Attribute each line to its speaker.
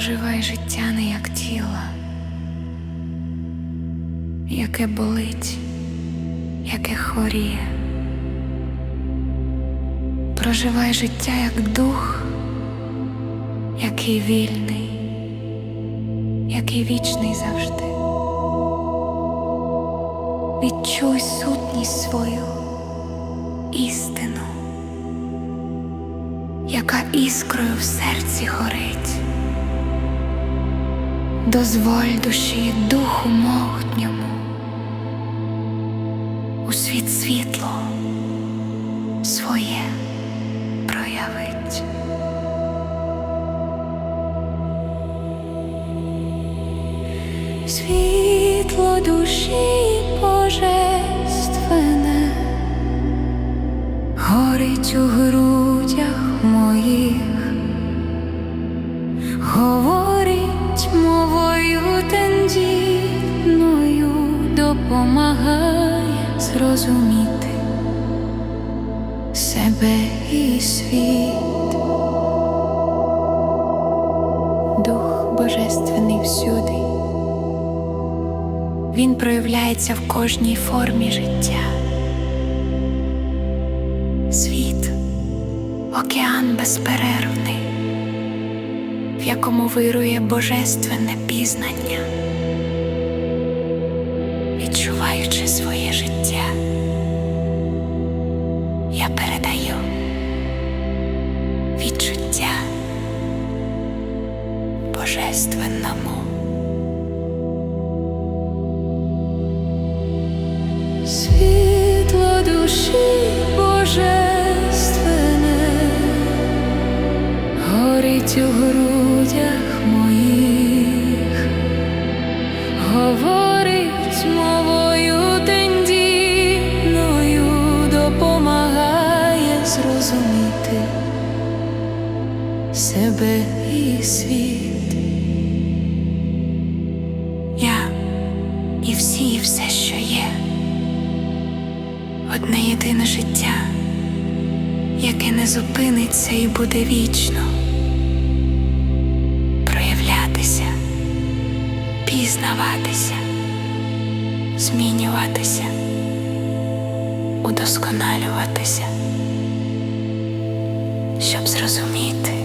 Speaker 1: Проживай життя не як тіло, яке болить, яке хворіє. Проживай життя як дух, який вільний, який вічний завжди. Відчуй сутність свою істину, яка іскрою в серці горить. Дозволь душі духу могутньому у світ світло своє проявить. Світло душі божественне горить у грудях моїх, допомагає зрозуміти себе і світ. Дух Божественний всюди. Він проявляється в кожній формі життя. Світ океан безперервний, в якому вирує божественне пізнання, Я передаю відчуття божественному. Світло душі божественне горить у грудях моїх, говорить мовою зрозуміти себе і світ. Я і всі, і все, що є одне єдине життя, яке не зупиниться і буде вічно проявлятися, пізнаватися, змінюватися, удосконалюватися, щоб зрозуміти,